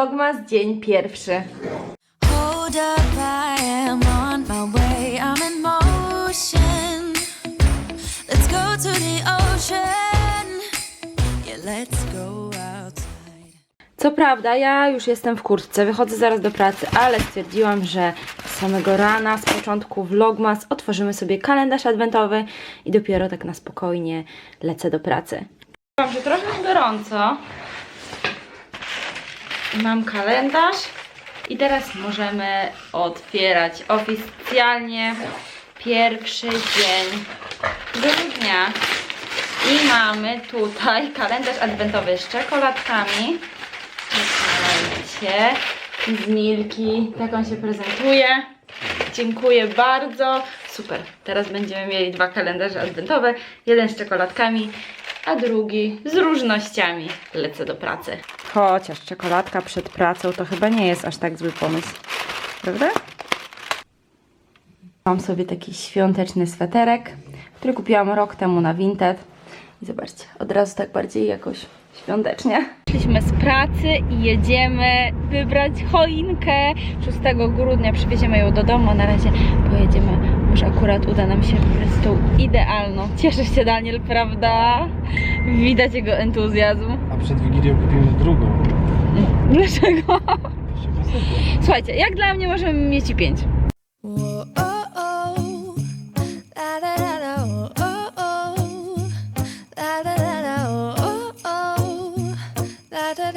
Vlogmas dzień pierwszy. Hold up, I am on my way. I'm in motion. Let's go to the ocean. Yeah, let's go outside. Co prawda, ja już jestem w kurtce, wychodzę zaraz do pracy, ale stwierdziłam, że z samego rana, z początku vlogmas otworzymy sobie kalendarz adwentowy i dopiero tak na spokojnie lecę do pracy. Mam, że trochę gorąco. Mam kalendarz i teraz możemy otwierać oficjalnie pierwszy dzień grudnia. I mamy tutaj kalendarz adwentowy z czekoladkami. Słuchajcie, z Milki, tak on się prezentuje. Dziękuję bardzo. Super, teraz będziemy mieli dwa kalendarze adwentowe. Jeden z czekoladkami, a drugi z różnościami. Lecę do pracy. Chociaż czekoladka przed pracą to chyba nie jest aż tak zły pomysł. Prawda? Mam sobie taki świąteczny sweterek, który kupiłam rok temu na Vinted. I zobaczcie, od razu tak bardziej jakoś świątecznie. Przyszliśmy z pracy i jedziemy wybrać choinkę. 6 grudnia przywieziemy ją do domu, na razie pojedziemy. Może akurat uda nam się wybrać tą idealną. Cieszę się Daniel, prawda? Widać jego entuzjazm. A przed Wigilią kupimy drugą. Dlaczego? Słuchajcie, jak dla mnie możemy mieć i pięć.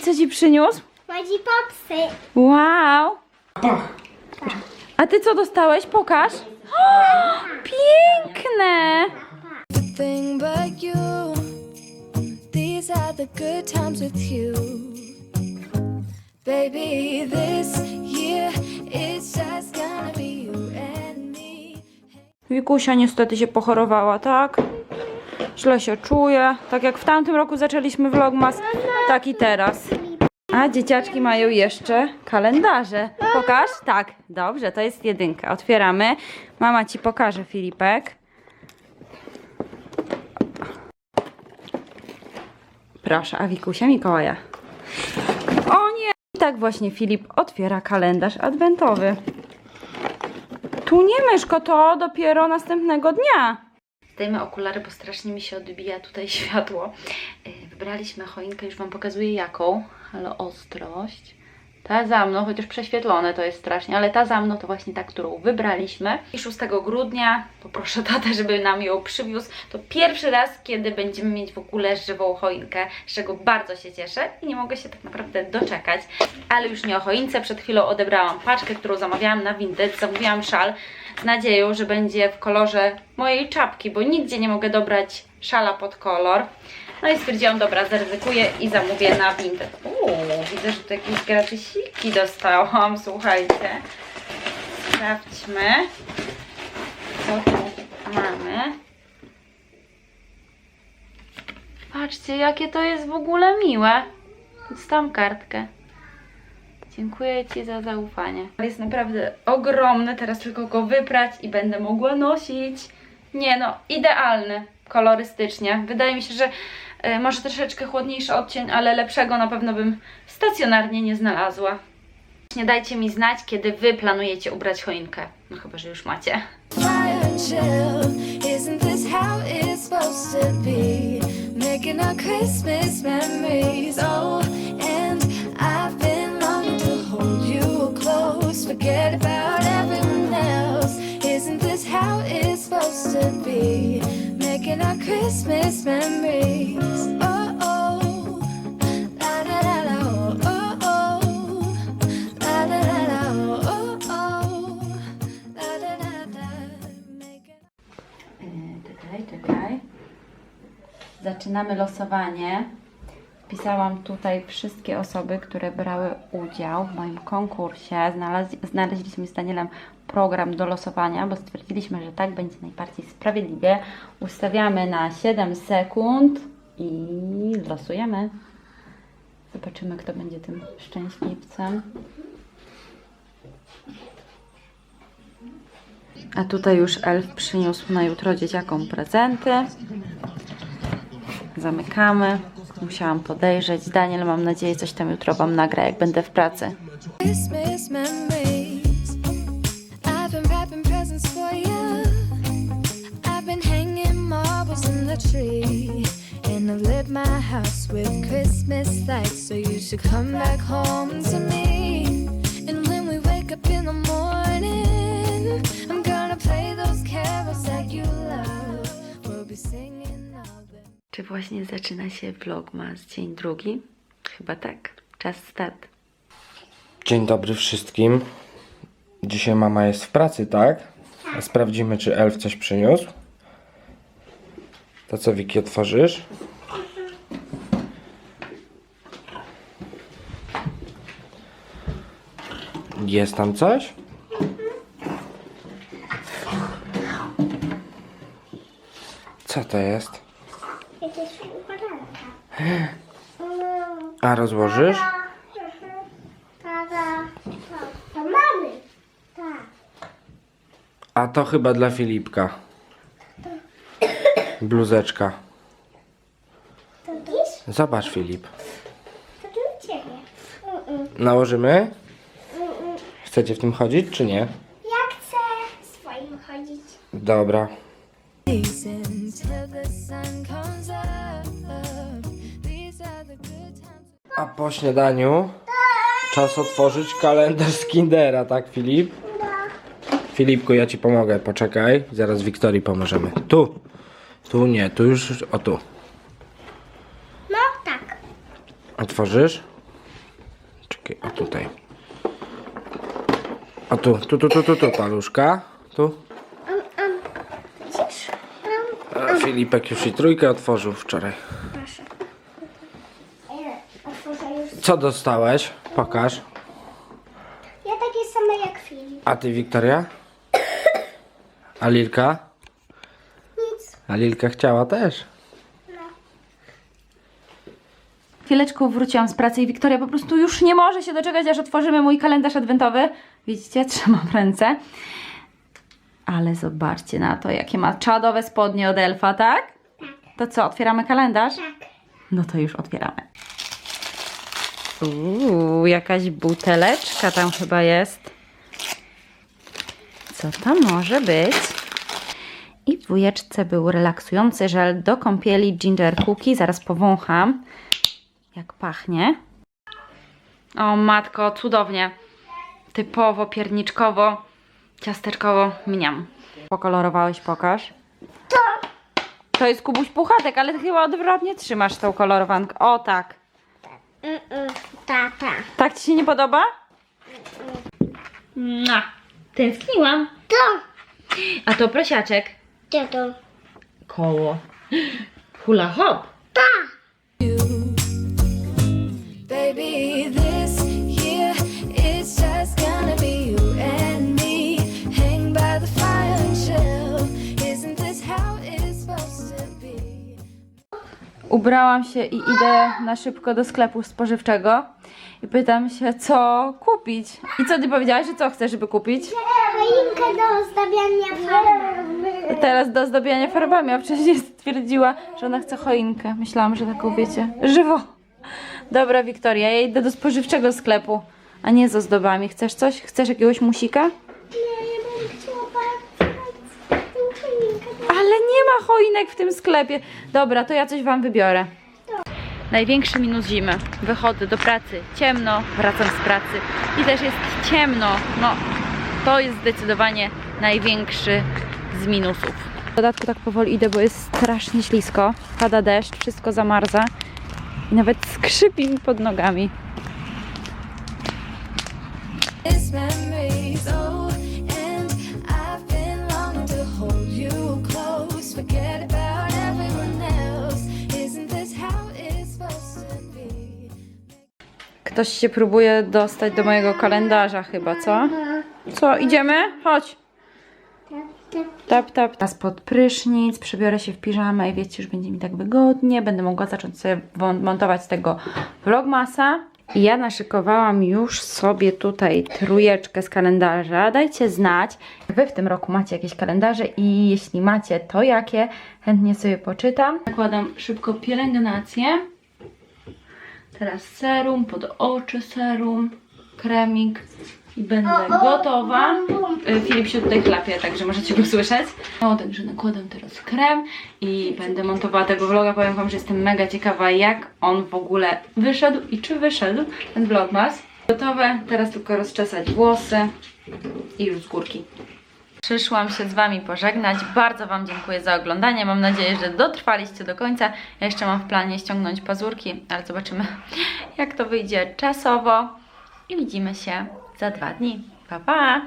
I co ci przyniósł? chodzi popsy. Wow! A ty co dostałeś? Pokaż. O, piękne! Everything but you. These are the good times with you. Baby, this year it's just gonna be you and me. Wikusia niestety się pochorowała, tak? Źle się czuje. Tak jak w tamtym roku zaczęliśmy vlogmas, tak i teraz. A dzieciaczki mają jeszcze kalendarze. Pokaż? Tak, dobrze, to jest jedynka. Otwieramy. Mama ci pokaże, Filipek. Proszę, a Wikusia Mikołaja. O nie! I tak właśnie Filip otwiera kalendarz adwentowy. Tu nie myszko, to dopiero następnego dnia. Zdejmę okulary, bo strasznie mi się odbija tutaj światło. Yy, Wybraliśmy choinkę, już Wam pokazuję jaką, ale ostrość. Ta za mną, chociaż prześwietlone to jest strasznie, ale ta za mną to właśnie ta, którą wybraliśmy. I 6 grudnia poproszę tatę, żeby nam ją przywiózł. To pierwszy raz, kiedy będziemy mieć w ogóle żywą choinkę, z czego bardzo się cieszę i nie mogę się tak naprawdę doczekać. Ale już nie o choince, przed chwilą odebrałam paczkę, którą zamawiałam na Vinted. Zamówiłam szal z nadzieją, że będzie w kolorze mojej czapki, bo nigdzie nie mogę dobrać szala pod kolor. No i stwierdziłam, dobra, zaryzykuję i zamówię na Vinted. Uuu, widzę, że tu jakieś gratisiki dostałam, słuchajcie. Sprawdźmy, co tu mamy. Patrzcie, jakie to jest w ogóle miłe. Dostałam kartkę. Dziękuję Ci za zaufanie. Jest naprawdę ogromny, teraz tylko go wyprać i będę mogła nosić. Nie no, idealny kolorystycznie. Wydaje mi się, że e, może troszeczkę chłodniejszy odcień, ale lepszego na pewno bym stacjonarnie nie znalazła. Nie dajcie mi znać, kiedy Wy planujecie ubrać choinkę. No chyba, że już macie. Making our Christmas memories. Oh, and Christmas memories. Oh, oh. La, la, la, la, oh, oh. La, la, la, la, oh, oh. La, da, da, da. Making Czekaj, czekaj. Zaczynamy losowanie. Wpisałam tutaj wszystkie osoby, które brały udział w moim konkursie. Znaleźliśmy z Danielem program do losowania, bo stwierdziliśmy, że tak będzie najbardziej sprawiedliwie. Ustawiamy na 7 sekund i losujemy. Zobaczymy, kto będzie tym szczęśliwcem. A tutaj już elf przyniósł na jutro dzieciakom prezenty. Zamykamy. Musiałam podejrzeć. Daniel, mam nadzieję, coś tam jutro Wam nagra, jak będę w pracy. Up in the morning, I'm gonna play those carols właśnie zaczyna się vlogmas dzień drugi? Chyba tak. Czas start. Dzień dobry wszystkim. Dzisiaj mama jest w pracy, tak? Sprawdzimy, czy elf coś przyniósł. To co, Wiki, otworzysz? Jest tam coś? Co to jest? A rozłożysz? To, mamy. Tak. A to chyba dla Filipka. Bluzeczka. To? Zobacz, Filip. To dla ciebie. Mm-mm. Nałożymy? Chcecie w tym chodzić, czy nie? Ja chcę swoim chodzić. Dobra. A po śniadaniu czas otworzyć kalendarz z Kindera, tak, Filip? Filipku, ja ci pomogę, poczekaj. Zaraz Wiktorii pomożemy. Tu. Tu nie, tu już, o tu. No tak. Otworzysz? Czekaj, o tutaj. O tu, tu, tu, tu, tu, tu, paluszka. Tu. Um, um. Um, A Filipek już i trójkę otworzył wczoraj. proszę. Ile? Otworzę już. Co dostałeś? Pokaż. Ja takie same jak Filip. A ty, Wiktoria? A Lilka? Nic. A Lilka chciała też. Chwileczkę wróciłam z pracy i Wiktoria po prostu już nie może się doczekać, aż otworzymy mój kalendarz adwentowy. Widzicie, trzymam w ręce. Ale zobaczcie na to, jakie ma czadowe spodnie od elfa, tak? To co, otwieramy kalendarz? Tak. No to już otwieramy. Uuu, jakaś buteleczka tam chyba jest. Co to może być? I w wujeczce był relaksujący żel do kąpieli Ginger Cookie. Zaraz powącham, jak pachnie. O matko, cudownie. Typowo, pierniczkowo, ciasteczkowo, mniam. Pokolorowałeś, pokaż. To jest Kubuś Puchatek, ale ty chyba odwrotnie trzymasz tą kolorowankę. O tak. Tata. Tak ci się nie podoba? Mua. Tęskniłam. To. A to prosiaczek. Gdzie to? Koło. Hula hop. Baby, Ubrałam się i idę na szybko do sklepu spożywczego i pytam się, co kupić. I co ty powiedziałaś, że co chcesz, żeby kupić? Choinkę do ozdabiania farbami. Teraz do ozdabiania farbami, a wcześniej stwierdziła, że ona chce choinkę. Myślałam, że taką wiecie, żywo. Dobra, Wiktoria, ja idę do spożywczego sklepu, a nie z ozdobami. Chcesz coś? Chcesz jakiegoś musika? Nie, ja bym chciała bardzo tę choinkę. Ale nie ma choinek w tym sklepie. Dobra, to ja coś wam wybiorę. Największy minus zimy. Wychodzę do pracy ciemno, wracam z pracy i też jest ciemno. No, to jest zdecydowanie największy z minusów. W dodatku tak powoli idę, bo jest strasznie ślisko. Pada deszcz, wszystko zamarza i nawet skrzypi mi pod nogami. Ktoś się próbuje dostać do mojego kalendarza chyba, co? Co, idziemy? Chodź. Tap, tap. Teraz pod prysznic, przebiorę się w piżamę i wiecie, już będzie mi tak wygodnie. Będę mogła zacząć sobie montować tego vlogmasa. I ja naszykowałam już sobie tutaj trójeczkę z kalendarza. Dajcie znać, wy w tym roku macie jakieś kalendarze i jeśli macie, to jakie? Chętnie sobie poczytam. Nakładam szybko pielęgnację. Teraz serum, pod oczy serum, kremik i będę gotowa. Y, Filip się tutaj chlapie, także możecie go słyszeć. No, także nakładam teraz krem i będę montowała tego vloga. Powiem Wam, że jestem mega ciekawa, jak on w ogóle wyszedł i czy wyszedł ten vlogmas. Gotowe, teraz tylko rozczesać włosy i już z górki. Przyszłam się z Wami pożegnać. Bardzo Wam dziękuję za oglądanie. Mam nadzieję, że dotrwaliście do końca. Ja jeszcze mam w planie ściągnąć pazurki, ale zobaczymy, jak to wyjdzie czasowo. I widzimy się za dwa dni. Pa, pa!